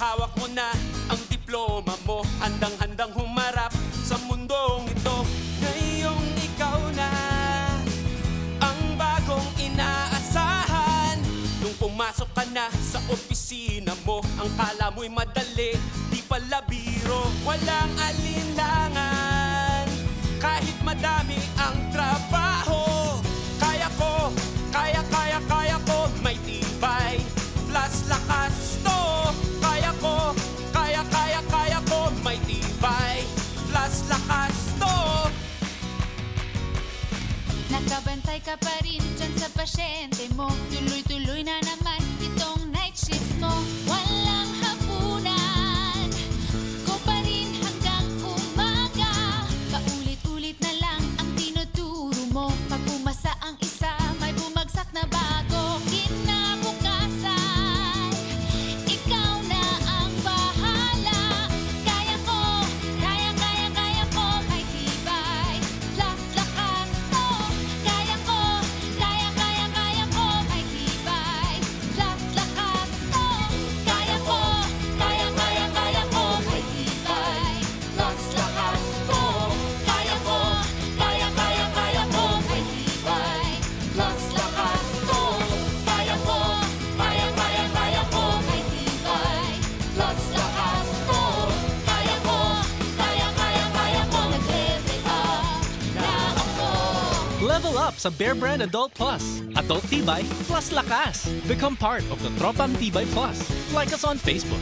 Hawak mo na ang diploma mo. Handang-handang humarap sa mundong ito. Ngayong ikaw na Ang bagong inaasahan. Nung pumasok ka na sa opisina mo Ang kala mo'y madali, di pala biro Walang alinlan Nakabantay ka pa rin dyan sa pasyente Level up sa Bear Brand Adult Plus. Adult Tibay plus lakas. Become part of the Tropang Tibay Plus. Like us on Facebook.